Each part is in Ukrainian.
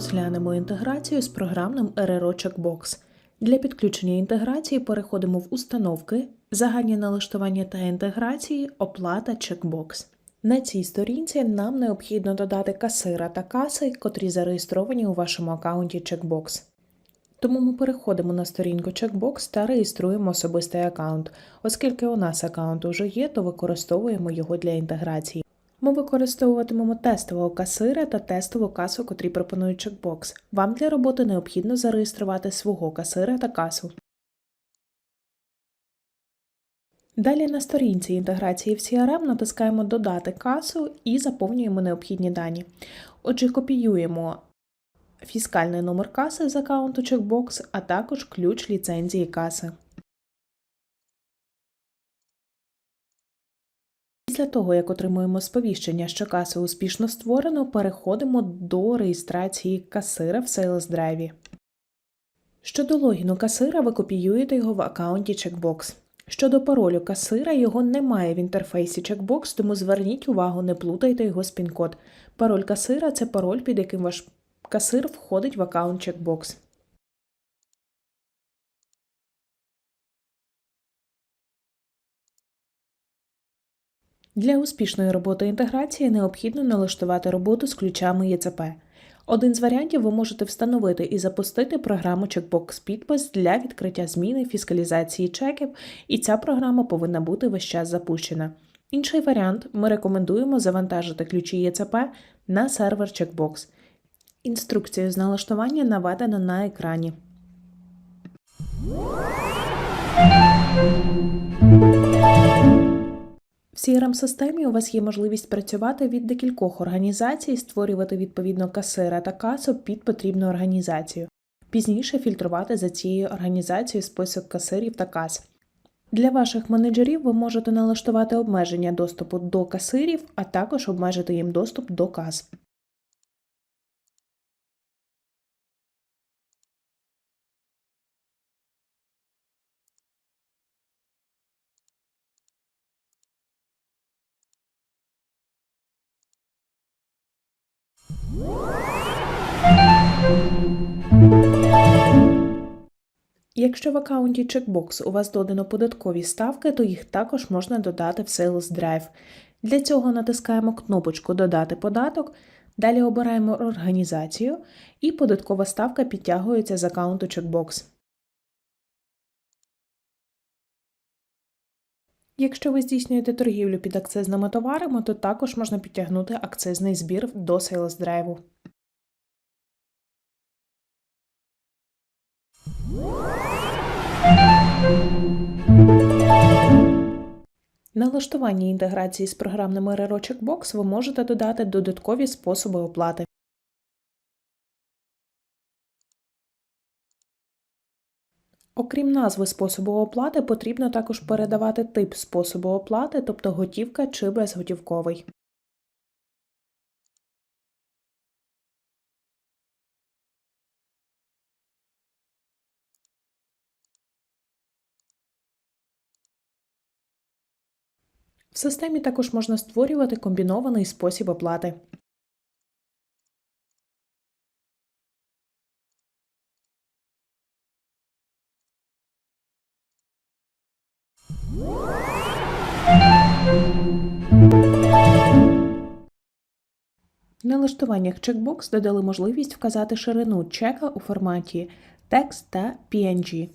розглянемо інтеграцію з програмним RRO Checkbox. Для підключення інтеграції переходимо в установки, загальні налаштування та інтеграції, оплата Checkbox. На цій сторінці нам необхідно додати касира та каси, котрі зареєстровані у вашому аккаунті Checkbox. Тому ми переходимо на сторінку Checkbox та реєструємо особистий аккаунт. Оскільки у нас аккаунт уже є, то використовуємо його для інтеграції. Ми використовуватимемо тестового касира та тестову касу, котрі пропонують Checkbox. Вам для роботи необхідно зареєструвати свого касира та касу. Далі на сторінці інтеграції в CRM натискаємо Додати касу і заповнюємо необхідні дані. Отже, копіюємо фіскальний номер каси з аккаунту Checkbox, а також ключ ліцензії каси. Після того, як отримуємо сповіщення, що касу успішно створено, переходимо до реєстрації касира в Sales Drive. Щодо логіну касира, ви копіюєте його в аккаунті Checkbox. Щодо паролю касира, його немає в інтерфейсі Checkbox, тому зверніть увагу, не плутайте його з пін-код. Пароль касира це пароль, під яким ваш касир входить в аккаунт Checkbox. Для успішної роботи інтеграції необхідно налаштувати роботу з ключами ЄЦП. Один з варіантів ви можете встановити і запустити програму Checkbox Підпис для відкриття зміни фіскалізації чеків, і ця програма повинна бути весь час запущена. Інший варіант ми рекомендуємо завантажити ключі ЄЦП на сервер Checkbox. Інструкцію з налаштування наведено на екрані. В CRM-системі у вас є можливість працювати від декількох організацій, створювати відповідно касира та касу під потрібну організацію. Пізніше фільтрувати за цією організацією список касирів та кас. Для ваших менеджерів ви можете налаштувати обмеження доступу до касирів, а також обмежити їм доступ до кас. Якщо в аккаунті Checkbox у вас додано податкові ставки, то їх також можна додати в Sales Drive. Для цього натискаємо кнопочку Додати податок, далі обираємо організацію і податкова ставка підтягується з аккаунту Checkbox. Якщо ви здійснюєте торгівлю під акцизними товарами, то також можна підтягнути акцизний збір до Sales Drive. Налаштування інтеграції з програмними RRO Checkbox ви можете додати додаткові способи оплати. Окрім назви способу оплати, потрібно також передавати тип способу оплати, тобто готівка чи безготівковий. В системі також можна створювати комбінований спосіб оплати. В налаштуваннях Checkbox додали можливість вказати ширину чека у форматі текст та PNG.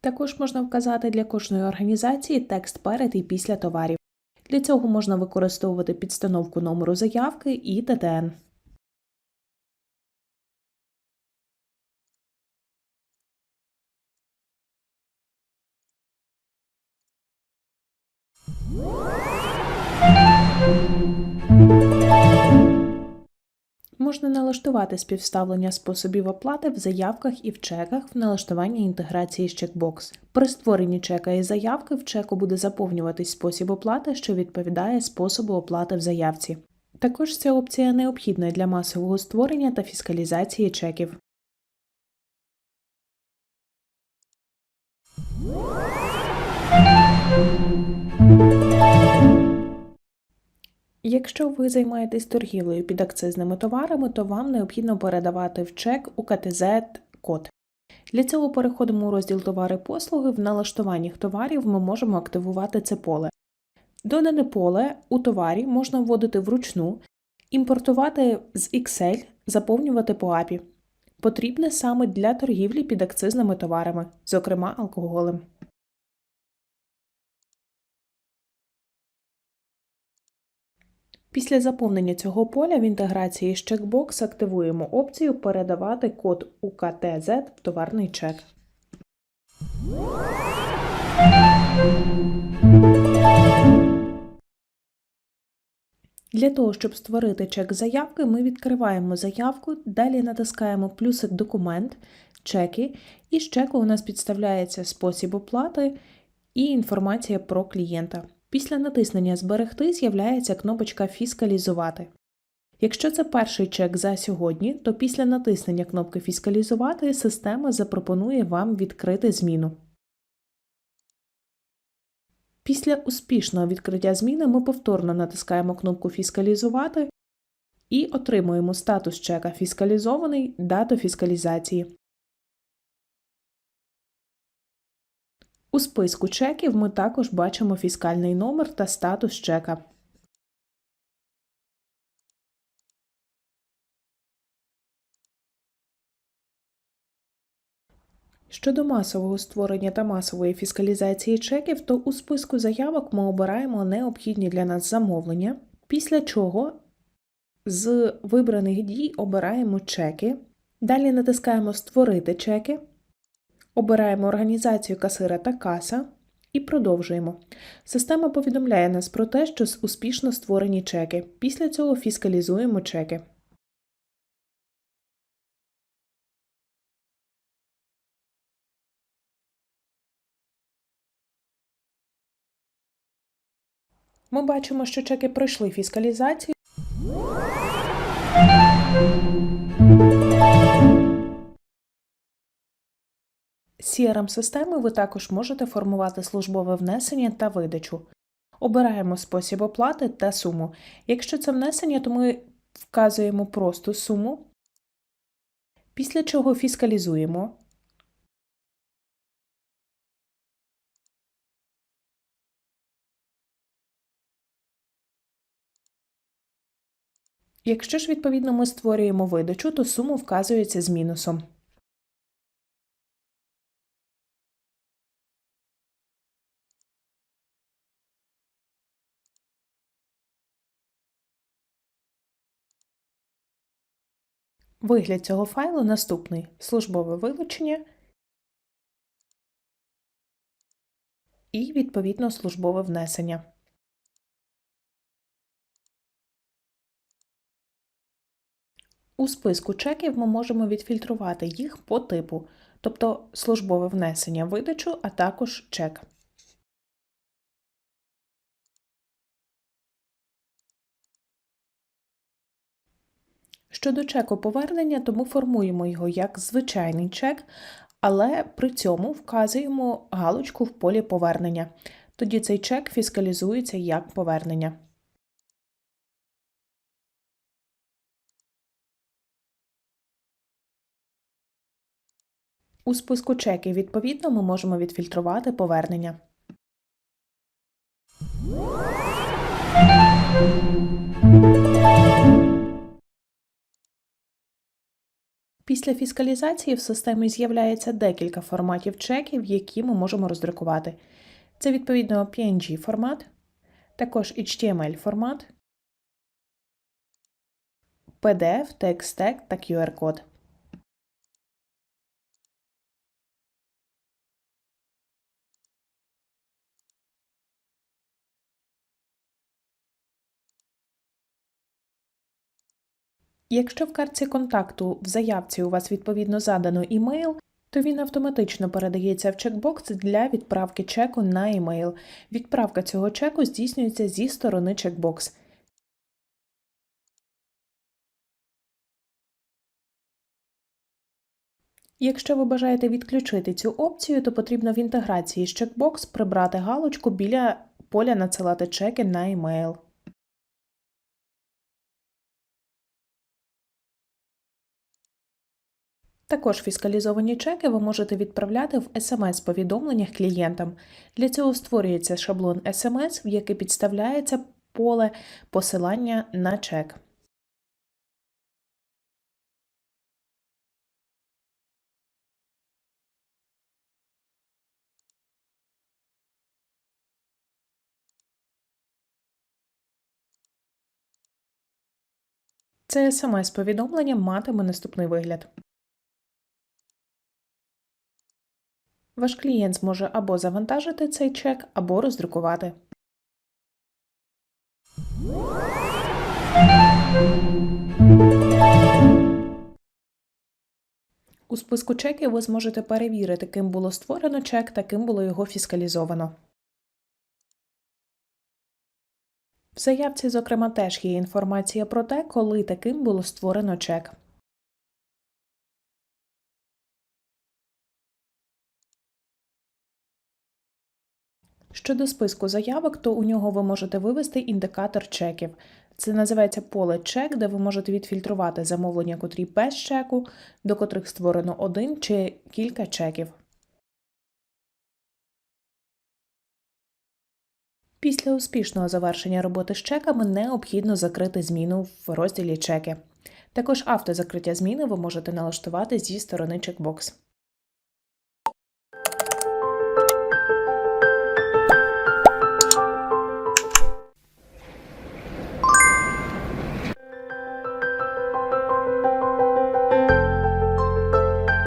Також можна вказати для кожної організації текст перед і після товарів. Для цього можна використовувати підстановку номеру заявки і ТТН. Можна налаштувати співставлення способів оплати в заявках і в чеках в налаштуванні інтеграції з Checkbox. При створенні чека і заявки в чеку буде заповнюватись спосіб оплати, що відповідає способу оплати в заявці. Також ця опція необхідна для масового створення та фіскалізації чеків. Якщо ви займаєтесь торгівлею під акцизними товарами, то вам необхідно передавати в чек УКТЗ код. Для цього переходимо у розділ Товари послуги. В налаштуваннях товарів ми можемо активувати це поле. Додане поле у товарі можна вводити вручну, імпортувати з Excel, заповнювати по API. Потрібне саме для торгівлі під акцизними товарами, зокрема алкоголем. Після заповнення цього поля в інтеграції з чекбокс активуємо опцію Передавати код УКТЗ в товарний чек. Для того, щоб створити чек заявки, ми відкриваємо заявку, далі натискаємо плюсик Документ, чеки, і з чеку у нас підставляється спосіб оплати і інформація про клієнта. Після натиснення Зберегти з'являється кнопочка Фіскалізувати. Якщо це перший чек за сьогодні, то після натиснення кнопки Фіскалізувати система запропонує вам відкрити зміну. Після успішного відкриття зміни ми повторно натискаємо кнопку Фіскалізувати і отримуємо статус чека Фіскалізований дату фіскалізації. У списку чеків ми також бачимо фіскальний номер та статус чека. Щодо масового створення та масової фіскалізації чеків, то у списку заявок ми обираємо необхідні для нас замовлення, після чого з вибраних дій обираємо чеки. Далі натискаємо Створити чеки, обираємо організацію касира та каса і продовжуємо. Система повідомляє нас про те, що успішно створені чеки. Після цього фіскалізуємо чеки. Ми бачимо, що чеки пройшли фіскалізацію. Crm системи ви також можете формувати службове внесення та видачу. Обираємо спосіб оплати та суму. Якщо це внесення, то ми вказуємо просто суму, після чого фіскалізуємо. Якщо ж, відповідно, ми створюємо видачу, то сума вказується з мінусом. Вигляд цього файлу наступний: службове вилучення і, відповідно, службове внесення. У списку чеків ми можемо відфільтрувати їх по типу, тобто службове внесення видачу, а також чек. Щодо чеку повернення, то ми формуємо його як звичайний чек, але при цьому вказуємо галочку в полі повернення. Тоді цей чек фіскалізується як повернення. У списку чеків, відповідно, ми можемо відфільтрувати повернення. Після фіскалізації в системі з'являється декілька форматів чеків, які ми можемо роздрукувати. Це відповідно PNG формат, також HTML формат, PDF, TXT та QR-код. Якщо в картці контакту в заявці у вас відповідно задано імейл, то він автоматично передається в чекбокс для відправки чеку на імейл. Відправка цього чеку здійснюється зі сторони чекбокс. Якщо ви бажаєте відключити цю опцію, то потрібно в інтеграції з чекбокс прибрати галочку біля поля надсилати чеки на імейл. Також фіскалізовані чеки ви можете відправляти в смс-повідомленнях клієнтам. Для цього створюється шаблон смс, в який підставляється поле посилання на чек. Це смс-повідомлення матиме наступний вигляд. Ваш клієнт зможе або завантажити цей чек, або роздрукувати. У списку чеків ви зможете перевірити, ким було створено чек та ким було його фіскалізовано. В заявці, зокрема, теж є інформація про те, коли таким було створено чек. Щодо списку заявок, то у нього ви можете вивести індикатор чеків. Це називається поле чек, де ви можете відфільтрувати замовлення, котрі без чеку, до котрих створено один чи кілька чеків. Після успішного завершення роботи з чеками необхідно закрити зміну в розділі чеки. Також автозакриття зміни ви можете налаштувати зі сторони чекбокс.